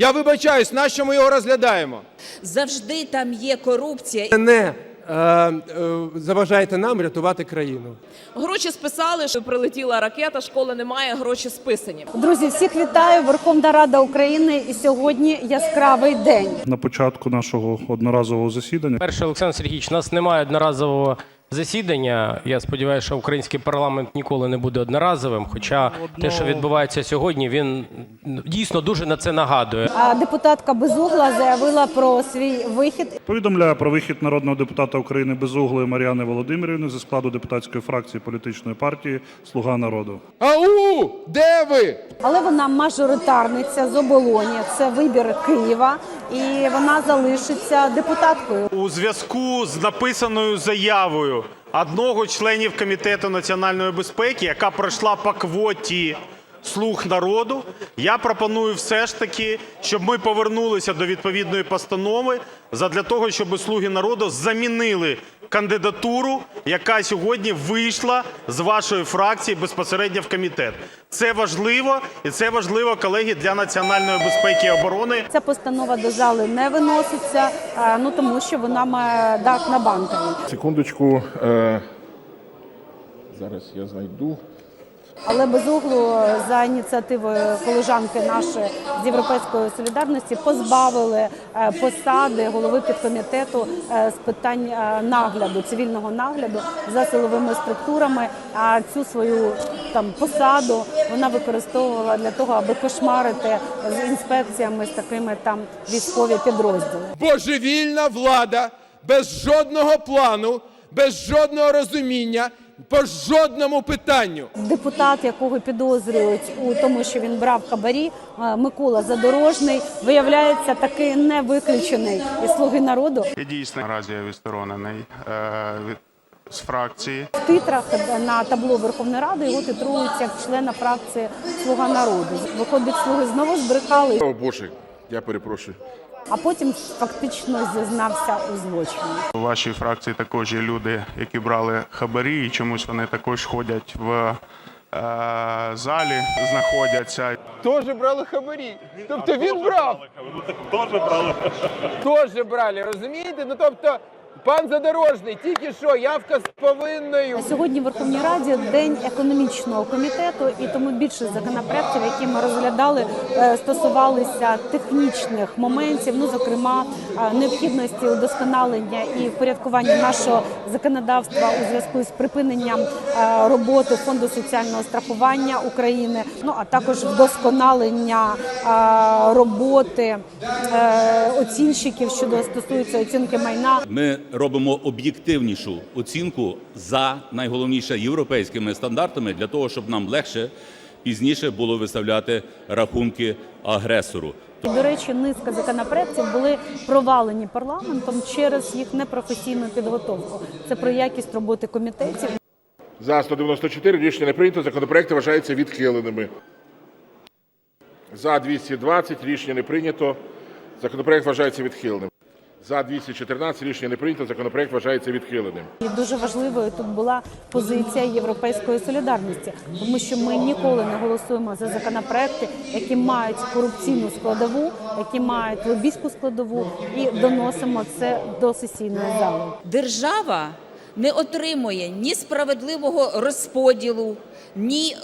Я вибачаюсь, нащо ми його розглядаємо? Завжди там є корупція. Не е, е, заважайте нам рятувати країну. Гроші списали, що прилетіла ракета, школи немає, гроші списані. Друзі, всіх вітаю. Верховна Рада України. І сьогодні яскравий день. на початку нашого одноразового засідання. Перше, Олександр Сергійович, у нас немає одноразового засідання. Я сподіваюся, що український парламент ніколи не буде одноразовим. Хоча те, що відбувається сьогодні, він дійсно дуже на це нагадує. А депутатка Безугла заявила про свій вихід. Повідомляю про вихід народного депутата України Безуглої Мар'яни Володимирівни зі складу депутатської фракції політичної партії Слуга народу. Ау! Де ви? Але вона мажоритарниця з оболоні. Це вибір Києва, і вона залишиться депутаткою. у зв'язку з написаною заявою одного з членів комітету національної безпеки, яка пройшла по квоті слуг народу. Я пропоную все ж таки, щоб ми повернулися до відповідної постанови задля того, щоб слуги народу замінили кандидатуру, яка сьогодні вийшла з вашої фракції безпосередньо в комітет. Це важливо, і це важливо, колеги, для національної безпеки і оборони. Ця постанова до зали не виноситься, ну тому що вона має дах на банковій. Секундочку. Е, зараз я знайду. Але безуглу за ініціативою колежанки нашої з європейської солідарності позбавили е, посади голови підкомітету е, з питань е, нагляду, цивільного нагляду за силовими структурами. А цю свою там посаду вона використовувала для того, аби кошмарити з інспекціями з такими там військові підрозділи. Божевільна влада без жодного плану, без жодного розуміння по жодному питанню. Депутат, якого підозрюють у тому, що він брав хабарі, е, Микола Задорожний, виявляється таки не виключений із слуги народу. Я дійсно наразі я відсторонений е, від з фракції. В титрах на табло Верховної Ради його титрують як члена фракції Слуга народу. Виходить, слуги знову збрехали, О Боже, я перепрошую. А потім фактично зізнався у злочині. У вашій фракції також є люди, які брали хабарі, і чомусь вони також ходять в е, залі, знаходяться. Теж брали хабарі. Тобто він брав. Теж брали, розумієте? Ну тобто, пан Задорожний, тільки що явка з повинною. Сьогодні в Верховній Раді день економічного комітету, і тому більшість законопроєктів, які ми розглядали, е, стосувалися технічних моментів, ну зокрема е, необхідності удосконалення і впорядкування нашого законодавства у зв'язку з припиненням е, роботи фонду соціального страхування України. Ну а також вдосконалення роботи оцінщиків щодо стосується оцінки майна. Ми робимо об'єктивнішу оцінку за найголовніше європейськими стандартами для того, щоб нам легше пізніше було виставляти рахунки агресору. До речі, низка законопроєктів були провалені парламентом через їх непрофесійну підготовку. Це про якість роботи комітетів. За 194 рішення не прийнято. Законопроекти вважаються відхиленими. За 220 рішення не прийнято. Законопроект вважається відхиленим. За 214 рішення не прийнято. Законопроект вважається відхиленим. І дуже важливою тут була позиція європейської солідарності, тому що ми ніколи не голосуємо за законопроекти, які мають корупційну складову, які мають лобійську складову, і доносимо це до сесійної зали. Держава не отримує ні справедливого розподілу, ні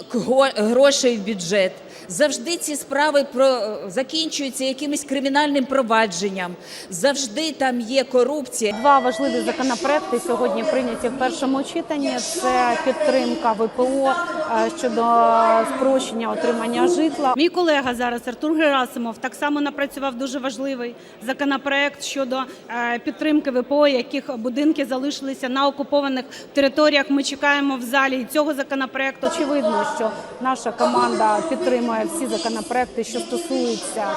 грошей в бюджет. Завжди ці справи про закінчуються якимось кримінальним провадженням. Завжди там є корупція. Два важливі законопроекти сьогодні прийняті в першому читанні. Це підтримка ВПО е, щодо спрощення отримання житла. Мій колега зараз Артур Герасимов так само напрацював дуже важливий законопроект щодо е, підтримки ВПО, яких будинки залишилися на окупованих територіях. Ми чекаємо в залі і цього законопроекту. Очевидно, що наша команда підтримує всі законопроекти, що стосуються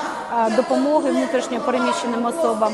е, допомоги внутрішньо переміщеним особам.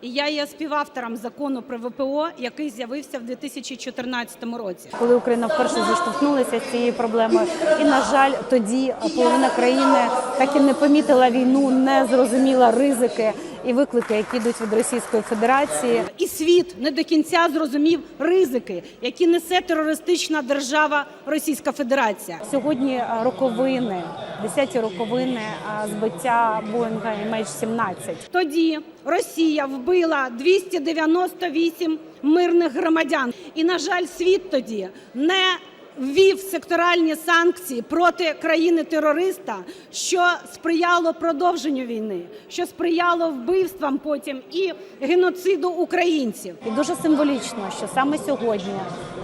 І я є співавтором закону про ВПО, який з'явився в 2014 році. Коли Україна вперше зіштовхнулася з цією проблемою, і на жаль, тоді половина країни так і не помітила війну, не зрозуміла ризики і виклики, які йдуть від Російської Федерації. І світ не до кінця зрозумів ризики, які несе терористична держава Російська Федерація. Сьогодні е, роковини, 10-ті роковини е, збиття Боїнга MH17. Тоді Росія вбила 298 мирних громадян. І, на жаль, світ тоді не ввів секторальні санкції проти країни-терориста, що сприяло продовженню війни, що сприяло вбивствам потім і геноциду українців. І дуже символічно, що саме сьогодні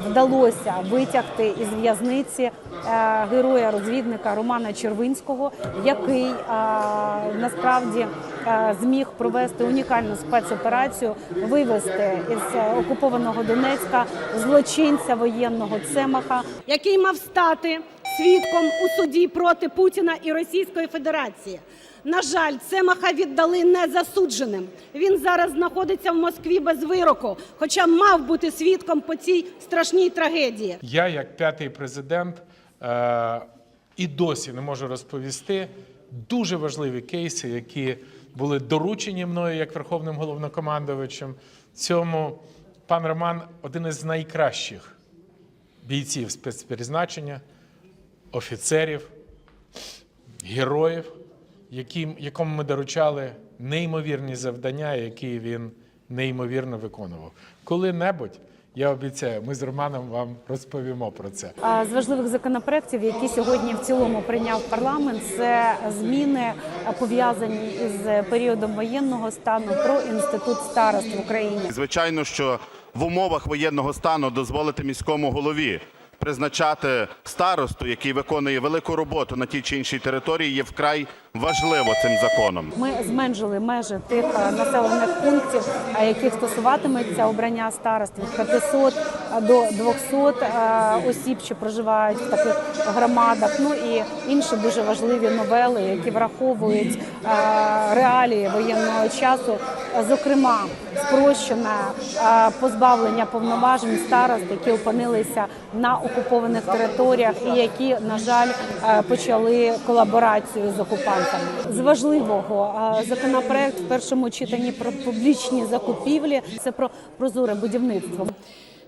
вдалося витягти із в'язниці е, героя-розвідника Романа Червинського, який е, насправді е, зміг провести унікальну спецоперацію, вивести із окупованого Донецька злочинця воєнного Цемаха. Який мав стати свідком у суді проти Путіна і Російської Федерації. На жаль, Цемаха віддали незасудженим. Він зараз знаходиться в Москві без вироку, хоча мав бути свідком по цій страшній трагедії. Я, як п'ятий президент, е, і досі не можу розповісти дуже важливі кейси, які були доручені мною як верховним головнокомандувачем. Цьому пан Роман один із найкращих бійців спецпризначення, офіцерів, героїв, яким, якому ми доручали неймовірні завдання, які він неймовірно виконував. Коли-небудь, я обіцяю, ми з Романом вам розповімо про це. З важливих законопроєктів, які сьогодні в цілому прийняв парламент, це зміни пов'язані із періодом воєнного стану про інститут старост в Україні. Звичайно, що в умовах воєнного стану дозволити міському голові призначати старосту, який виконує велику роботу на тій чи іншій території, є вкрай важливо цим законом. Ми зменшили межі тих е, населених пунктів, е, яких стосуватиметься обрання старост від 500 до 200 е, осіб, що проживають в таких громадах. Ну і інші дуже важливі новели, які враховують е, реалії воєнного часу. Е, Зокрема, спрощене е, позбавлення повноважень старост, які опинилися на окупованих територіях і які, на жаль, е, почали колаборацію з окупантами. З важливого законопроект в першому читанні про публічні закупівлі. Це про прозоре будівництво.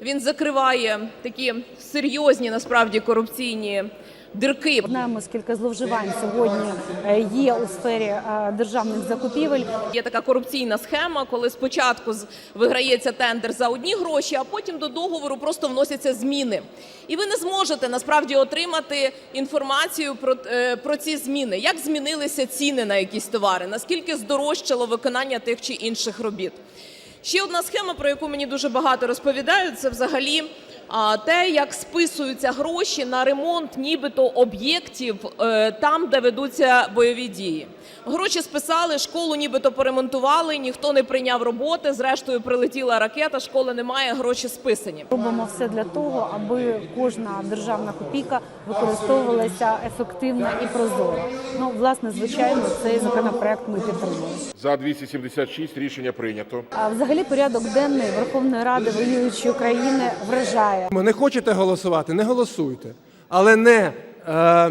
Він закриває такі серйозні насправді корупційні дірки. Знаємо, скільки зловживань сьогодні е, є у сфері е, державних закупівель. Є така корупційна схема, коли спочатку виграється тендер за одні гроші, а потім до договору просто вносяться зміни. І ви не зможете насправді отримати інформацію про, е, про ці зміни, як змінилися ціни на якісь товари, наскільки здорожчало виконання тих чи інших робіт. Ще одна схема, про яку мені дуже багато розповідають, це взагалі те, як списуються гроші на ремонт нібито об'єктів е, там, де ведуться бойові дії. Гроші списали, школу нібито поремонтували, ніхто не прийняв роботи. Зрештою, прилетіла ракета, школи немає, гроші списані. Робимо все для того, аби кожна державна копійка використовувалася ефективно і прозоро. Ну, власне, звичайно, цей законопроект ми підтримуємо. За 276 рішення прийнято. А взагалі порядок денний Верховної Ради воюючої України вражає. Не хочете голосувати, не голосуйте. Але не е, е,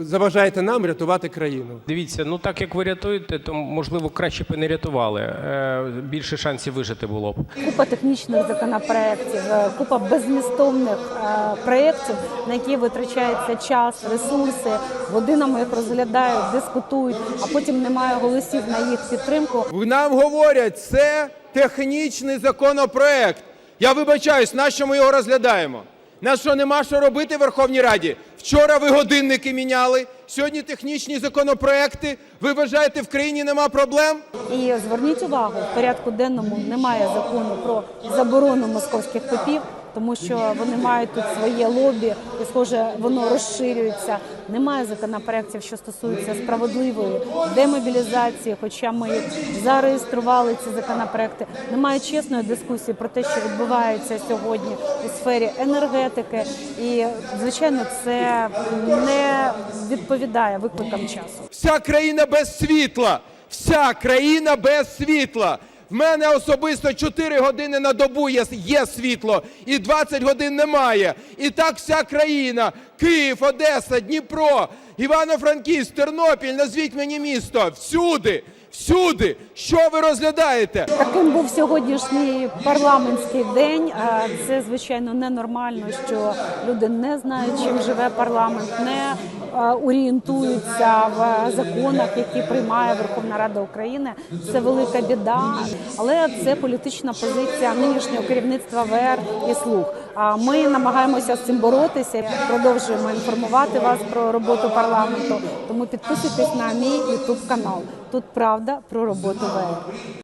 заважайте нам рятувати країну. Дивіться, ну так як ви рятуєте, то можливо краще б і не рятували. Е, Більше шансів вижити було б. Купа технічних законопроєктів, е, купа беззмістовних е, проєктів, на які витрачається час, ресурси, годинами їх розглядають, дискутують, а потім немає голосів на їх підтримку. Нам говорять, це технічний законопроект. Я вибачаюсь, на що ми його розглядаємо? На що нема що робити в Верховній Раді? Вчора ви годинники міняли, сьогодні технічні законопроекти. Ви вважаєте, в країні нема проблем? І зверніть увагу, в порядку денному немає закону про заборону московських попів, тому що вони мають тут своє лобі, і схоже, воно розширюється. Немає законопроєктів, що стосуються справедливої демобілізації, хоча ми зареєстрували ці законопроекти. Немає чесної дискусії про те, що відбувається сьогодні у сфері енергетики, і звичайно, це не відповідає викликам часу. Вся країна без світла. Вся країна без світла. В мене особисто 4 години на добу є, є світло, і 20 годин немає. І так вся країна. Київ, Одеса, Дніпро, Івано-Франківськ, Тернопіль, назвіть мені місто. Всюди. Всюди. Що ви розглядаєте? Таким був сьогоднішній парламентський день. Це звичайно ненормально, що люди не знають, чим живе парламент, не орієнтуються в законах, які приймає Верховна Рада України. Це велика біда, але це політична позиція нинішнього керівництва ВР і слуг. Ми намагаємося з цим боротися. Продовжуємо інформувати вас про роботу парламенту. Тому підписуйтесь на мій ютуб канал. Тут правда про роботу ВР.